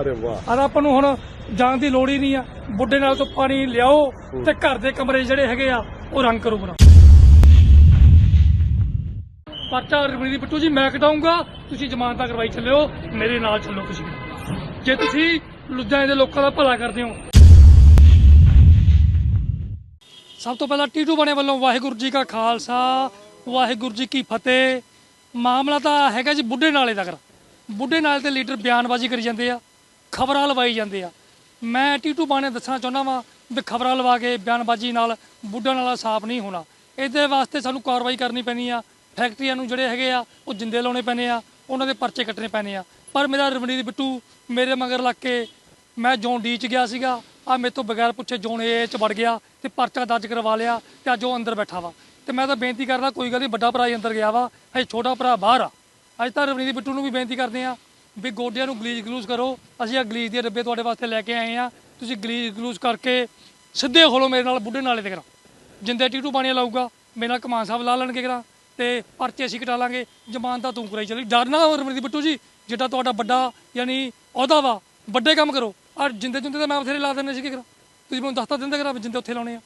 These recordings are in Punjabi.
ਅਰੇ ਵਾਹ। ਆਪਾਂ ਨੂੰ ਹੁਣ ਜਾਣ ਦੀ ਲੋੜ ਹੀ ਨਹੀਂ ਆ। ਬੁੱਢੇ ਨਾਲ ਤੋਂ ਪਾਣੀ ਲਿਆਓ ਤੇ ਘਰ ਦੇ ਕਮਰੇ ਜਿਹੜੇ ਹੈਗੇ ਆ ਉਹ ਰੰਗ ਕਰੋ ਬਣਾ ਪਰਚਾ ਰਮਣੀ ਦੀ ਬਿੱਟੂ ਜੀ ਮੈਂ ਕਟਾਉਂਗਾ ਤੁਸੀਂ ਜ਼ਮਾਨਤਾਂ ਕਰਵਾਈ ਚੱਲਿਓ ਮੇਰੇ ਨਾਲ ਚੱਲੋ ਤੁਸੀਂ ਜੇ ਤੁਸੀਂ ਲੁਧਿਆਣੇ ਦੇ ਲੋਕਾਂ ਦਾ ਭਲਾ ਕਰਦੇ ਹੋ। ਸਭ ਤੋਂ ਪਹਿਲਾਂ ਟੀਟੂ ਬਣੇ ਵੱਲੋਂ ਵਾਹਿਗੁਰੂ ਜੀ ਕਾ ਖਾਲਸਾ ਵਾਹਿਗੁਰੂ ਜੀ ਕੀ ਫਤਿਹ। ਮਾਮਲਾ ਤਾਂ ਹੈਗਾ ਜੀ ਬੁੱਢੇ ਨਾਲੇ ਦਾ ਕਰ ਬੁੱਢੇ ਨਾਲੇ ਤੇ ਲੀਡਰ ਬਿਆਨਬਾਜ਼ੀ ਕਰੀ ਜਾਂਦੇ ਆ। ਖਬਰਾਂ ਲਵਾਈ ਜਾਂਦੇ ਆ। ਮੈਂ ਟੀਟੂ ਬਾਣੇ ਦੱਸਣਾ ਚਾਹੁੰਦਾ ਵਾਂ ਵੀ ਖਬਰਾਂ ਲਵਾ ਕੇ ਬਿਆਨਬਾਜ਼ੀ ਨਾਲ ਬੁੱਢਾ ਨਾਲਾ ਸਾਫ਼ ਨਹੀਂ ਹੋਣਾ। ਇਹਦੇ ਵਾਸਤੇ ਸਾਨੂੰ ਕਾਰਵਾਈ ਕਰਨੀ ਪੈਣੀ ਆ। ਫੈਕਟਰੀਆਂ ਨੂੰ ਜਿਹੜੇ ਹੈਗੇ ਆ, ਉਹ ਜਿੰਦੇ ਲਾਉਣੇ ਪੈਣੇ ਆ, ਉਹਨਾਂ ਦੇ ਪਰਚੇ ਕੱਟਣੇ ਪੈਣੇ ਆ। ਪਰ ਮੇਰਾ ਰਮਣੀਤ ਬਿੱਟੂ, ਮੇਰੇ ਮਗਰ ਲੱਗ ਕੇ ਮੈਂ ਜ਼ੋਨ ਡੀ ਚ ਗਿਆ ਸੀਗਾ। ਆ ਮੇਰੇ ਤੋਂ ਬਗੈਰ ਪੁੱਛੇ ਜ਼ੋਨ ਏ ਚ ਵੜ ਗਿਆ ਤੇ ਪਰਚਾ ਦਰਜ ਕਰਵਾ ਲਿਆ ਤੇ ਅੱਜ ਉਹ ਅੰਦਰ ਬੈਠਾ ਵਾ। ਤੇ ਮੈਂ ਤਾਂ ਬੇਨਤੀ ਕਰਦਾ ਕੋਈ ਗੱਲ ਨਹੀਂ ਵੱਡਾ ਭਰਾ ਹੀ ਅੰਦਰ ਗਿਆ ਵਾ। ਹਜੇ ਛੋਟਾ ਭਰਾ ਬਾਹਰ ਆ। ਅੱਜ ਤਾਂ ਰਵਨੀਤ ਬਿੱਟੂ ਨੂੰ ਵੀ ਬੇਨਤੀ ਕਰਦੇ ਆ ਵੀ ਗੋਡਿਆਂ ਨੂੰ ਗਲੀਜ ਗਲੂਸ ਕਰੋ। ਅਸੀਂ ਆ ਗਲੀਜ ਦੇ ਡੱਬੇ ਤੁਹਾਡੇ ਵਾਸਤੇ ਲੈ ਕੇ ਆਏ ਆ ਤੁਸੀਂ ਗਲੀਜ ਗਲੂਸ ਕਰਕੇ ਸਿੱਧੇ ਖੋਲੋ ਮੇਰੇ ਨਾਲ, ਬੁੱਢੇ ਨਾਲੇ ਤੇ ਕਰਾਂ। ਜਿੰਦੇ ਟੀਟੂ ਬਾਣੀਆਂ ਲਾਊਗਾ, ਮੇਰੇ ਨਾਲ ਕਮਾਨ ਸਾਹਿਬ ਲਾ ਲੈਣਗੇ ਕਰਾਂ ਤੇ ਪਰਚੇ ਅਸੀਂ ਕਟਾ ਲਾਂਗੇ। ਜ਼ਮਾਨ ਤਾਂ ਤੂੰ ਕਰਾਈ ਚੱਲੀ। ਡਰਨਾ ਰਮਨੀਤ ਬਿੱਟੂ ਜੀ ਜਿੱਡਾ ਤੁਹਾਡਾ ਵੱਡਾ ਯਾਨੀ ਅਹੁਦਾ ਵਾ, ਵੱਡੇ ਕੰਮ ਕਰੋ। ਔਰ ਜਿੰਦੇ ਜਿੰਦੇ ਤਾਂ ਮੈਂ ਬਥੇਰੇ ਲਾ ਦਿੰਦੇ ਸੀ ਕਿ ਕਰਾਂ। ਤੁਸੀਂ ਮੈਨੂੰ ਦੱਸਤਾ ਦਿੰਦੇ ਕਰਾਂ ਜਿੰਦੇ ਉੱਥੇ ਲਾਉਣੇ ਆ।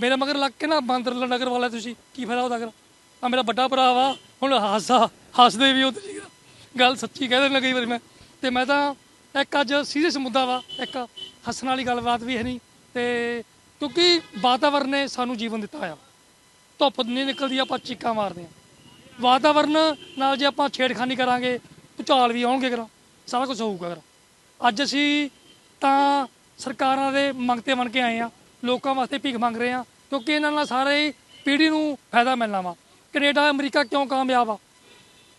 ਮੇਰੇ ਮਗਰ ਲੱਗ ਕੇ ਨਾ ਬਾਂਦਰ ਨਗਰ ਵਾਲਾ ਤੁਸੀਂ, ਕੀ ਫਾਇਦਾ ਉਹਦਾ ਕਰ। ਆ ਮੇਰਾ ਵੱਡਾ ਭਰਾ ਵਾ, ਹੁਣ ਹਾਸਾ, ਹੱਸਦੇ ਵੀ ਉਹ ਤੁਸੀਂ ਗੱਲ ਸੱਚੀ ਕਹਿ ਦੇਣ ਕਈ ਵਾਰੀ ਮੈਂ। ਤੇ ਮੈਂ ਤਾਂ ਇੱਕ ਅੱਜ ਸੀਰੀਅਸ ਮੁੱਦਾ ਵਾ, ਇੱਕ ਹੱਸਣ ਵਾਲੀ ਗੱਲਬਾਤ ਵੀ ਹੈ ਨਹੀਂ। ਤੇ ਕਿਉਂਕਿ ਵਾਤਾਵਰਨ ਨੇ ਸਾਨੂੰ ਜੀਵਨ ਦਿੱਤਾ ਆ ਧੁੱਪ ਨਹੀਂ ਨਿਕਲਦੀ, ਆਪਾਂ ਚੀਕਾਂ ਮਾਰਦੇ ਆ ਵਾਤਾਵਰਨ ਨਾਲ ਜੇ ਆਪਾਂ ਛੇੜਖਾਨੀ ਕਰਾਂਗੇ, ਭੂਚਾਲ ਵੀ ਆਉਣਗੇ ਕਰਾਂ ਸਾਰਾ ਕੁਝ ਹੋਊਗਾ ਕਰਾਂ ਅੱਜ ਅਸੀਂ ਤਾਂ ਸਰਕਾਰਾਂ ਦੇ ਮੰਗਤੇ ਬਣ ਕੇ ਆਏ ਆ ਲੋਕਾਂ ਵਾਸਤੇ ਭੀਖ ਮੰਗ ਰਹੇ ਆ ਕਿਉਂਕਿ ਇਹਨਾਂ ਨਾਲ ਸਾਰੇ ਪੀੜ੍ਹੀ ਨੂੰ ਫਾਇਦਾ ਮਿਲਣਾ ਵਾ। ਕੈਨੇਡਾ, ਅਮਰੀਕਾ ਕਿਉਂ ਕਾਮਯਾਬ ਆ?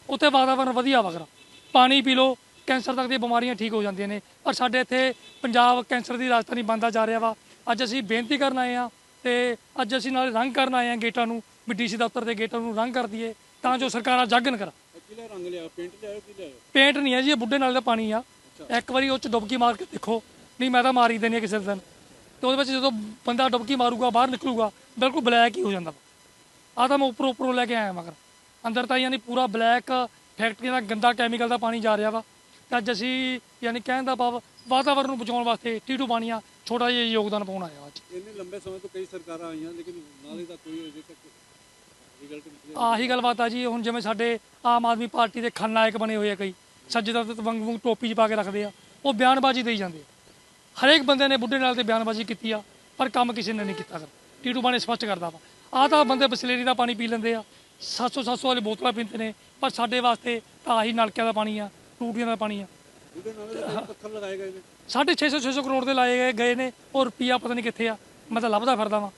ਉੱਥੇ ਵਾਤਾਵਰਨ ਵਧੀਆ ਵਾ ਕਰਾਂ ਪਾਣੀ ਪੀ ਲਓ ਕੈਂਸਰ ਤੱਕ ਦੀਆਂ ਬਿਮਾਰੀਆਂ ਠੀਕ ਹੋ ਜਾਂਦੀਆਂ ਨੇ। ਪਰ ਸਾਡੇ ਇੱਥੇ ਪੰਜਾਬ ਕੈਂਸਰ ਦੀ ਰਾਜਧਾਨੀ ਬਣਦਾ ਜਾ ਰਿਹਾ ਵਾ। ਅੱਜ ਅਸੀਂ ਬੇਨਤੀ ਕਰਨ ਆਏ ਆ ਤੇ ਅੱਜ ਅਸੀਂ ਨਾਲ ਰੰਗ ਕਰਨ ਆਏ ਆ ਗੇਟਾਂ ਨੂੰ ਵੀ ਡੀਸੀ ਦਫ਼ਤਰ ਦੇ ਗੇਟਾਂ ਨੂੰ ਰੰਗ ਕਰ ਦਈਏ ਤਾਂ ਜੋ ਸਰਕਾਰਾਂ ਜਾਗਣ ਕਰਨ। ਕਿਹੜਾ ਰੰਗ ਲਿਆ? ਪੇਂਟ ਕੀ ਨਹੀਂ ਹੈ ਜੀ ਇਹ ਬੁੱਢੇ ਨਾਲੇ ਦਾ ਪਾਣੀ ਆ। ਇੱਕ ਵਾਰੀ ਉਹ ਚ ਡੁਬਕੀ ਮਾਰ ਕੇ ਦੇਖੋ। ਨਹੀਂ ਮੈਂ ਤਾਂ ਮਾਰ ਦੇਣੀ ਕਿਸੇ ਦਿਨ। ਤੇ ਉਹਦੇ ਵਿੱਚ ਜਦੋਂ ਬੰਦਾ ਡੁਬਕੀ ਮਾਰੂਗਾ ਬਾਹਰ ਨਿਕਲੂਗਾ ਬਿਲਕੁਲ ਬਲੈਕ ਹੀ ਹੋ ਜਾਂਦਾ ਆ ਤਾਂ ਮੈਂ ਉੱਪਰੋਂ ਉੱਪਰੋਂ ਲੈ ਕੇ ਆਇਆ ਮਗਰ ਅੰਦਰ ਤਾਂ ਯਾਨੀ ਪੂਰਾ ਬਲੈਕ ਫੈਕਟਰੀਆਂ ਦਾ ਗੰਦਾ ਕੈਮੀਕਲ ਦਾ ਪਾਣੀ ਜਾ ਰਿਹਾ ਵਾ। ਤੇ ਅੱਜ ਅਸੀਂ ਯਾਨੀ ਕਹਿਣ ਦਾ ਭਾਵ ਵਾਤਾਵਰਨ ਨੂੰ ਬਚਾਉਣ ਵਾਸਤੇ ਟੀਟੂ ਪਾਣੀਆਂ ਛੋਟਾ ਜਿਹਾ ਯੋਗਦਾਨ ਪਾਉਣ ਆਇਆ ਅੱਜ। ਇੰਨੇ ਲੰਬੇ ਸਮੇਂ ਤੋਂ ਕਈ ਸਰਕਾਰਾਂ ਆਈਆਂ ਲੇਕਿਨ ਨਾਲੇ ਦਾ ਕੋਈ ਅਜੇ ਤੱਕ ਆਹੀ ਗੱਲਬਾਤ ਆ ਜੀ ਹੁਣ ਜਿਵੇਂ ਸਾਡੇ ਆਮ ਆਦਮੀ ਪਾਰਟੀ ਦੇ ਖਲਨਾਇਕ ਬਣੇ ਹੋਏ ਆ ਕਈ ਸੱਜਦਾ ਤੇ ਵੰਗ ਵੰਗ ਟੋਪੀ 'ਚ ਪਾ ਕੇ ਰੱਖਦੇ ਆ ਉਹ ਬਿਆਨਬਾਜ਼ੀ ਦੇਈ ਜਾਂਦੇ ਆ। ਹਰੇਕ ਬੰਦੇ ਨੇ ਬੁੱਢੇ ਨਾਲ ਤੇ ਬਿਆਨਬਾਜ਼ੀ ਕੀਤੀ ਆ ਪਰ ਕੰਮ ਕਿਸੇ ਨੇ ਨਹੀਂ ਕੀਤਾ। ਕਰ ਟੀਟੂ ਬਾਣੇ ਸਪਸ਼ਟ ਕਰਦਾ ਵਾ। ਆਹ ਤਾਂ ਬੰਦੇ ਬਸਲੇਰੀ ਦਾ ਪਾਣੀ ਪੀ ਲੈਂਦੇ ਆ 700 700 ਵਾਲੀ ਬੋਤਲਾਂ ਪੀਂਦੇ ਨੇ ਪਰ ਸਾਡੇ ਵਾਸਤੇ ਤਾਂ ਆਹੀ ਨਲਕਿਆਂ ਦਾ ਪਾਣੀ ਆ ਟੂਟੀਆਂ ਦਾ ਪਾਣੀ ਆ। ਉਹਦੇ ਨਾਲੇ ਬਹੁਤ ਪੱਥਰ ਲਗਾਏ ਗਏ ਨੇ। ਸਾਢੇ 600 600 ਕਰੋੜ ਦੇ ਲਾਏ ਗਏ ਗਏ ਨੇ ਉਹ ਰੁਪਈਆ ਪਤਾ ਨਹੀਂ ਕਿੱਥੇ ਆ। ਮੈਂ ਤਾਂ ਲੱਭਦਾ ਫਿਰਦਾ ਵਾਂ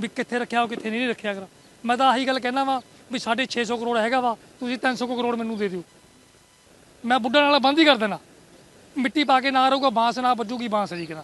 ਵੀ ਕਿੱਥੇ ਰੱਖਿਆ ਉਹ ਕਿੱਥੇ ਨਹੀਂ ਰੱਖਿਆ ਕਰ ਮੈਂ ਤਾਂ ਆਹੀ ਗੱਲ ਕਹਿਣਾ ਵਾਂ ਵੀ ਸਾਢੇ 600 ਕਰੋੜ ਹੈਗਾ ਵਾ ਤੁਸੀਂ 300 ਕੁ ਕਰੋੜ ਮੈਨੂੰ ਦੇ ਦਿਓ। ਮੈਂ ਬੁੱਢਾ ਨਾਲ ਬੰਦ ਹੀ ਕਰ ਦੇਣਾ। ਮਿੱਟੀ ਪਾ ਕੇ ਨਾ ਰਹੂਗਾ ਬਾਂਸ ਨਾ ਵੱਜੂਗੀ ਬਾਂਸ ਜੀ ਕਿਨਾ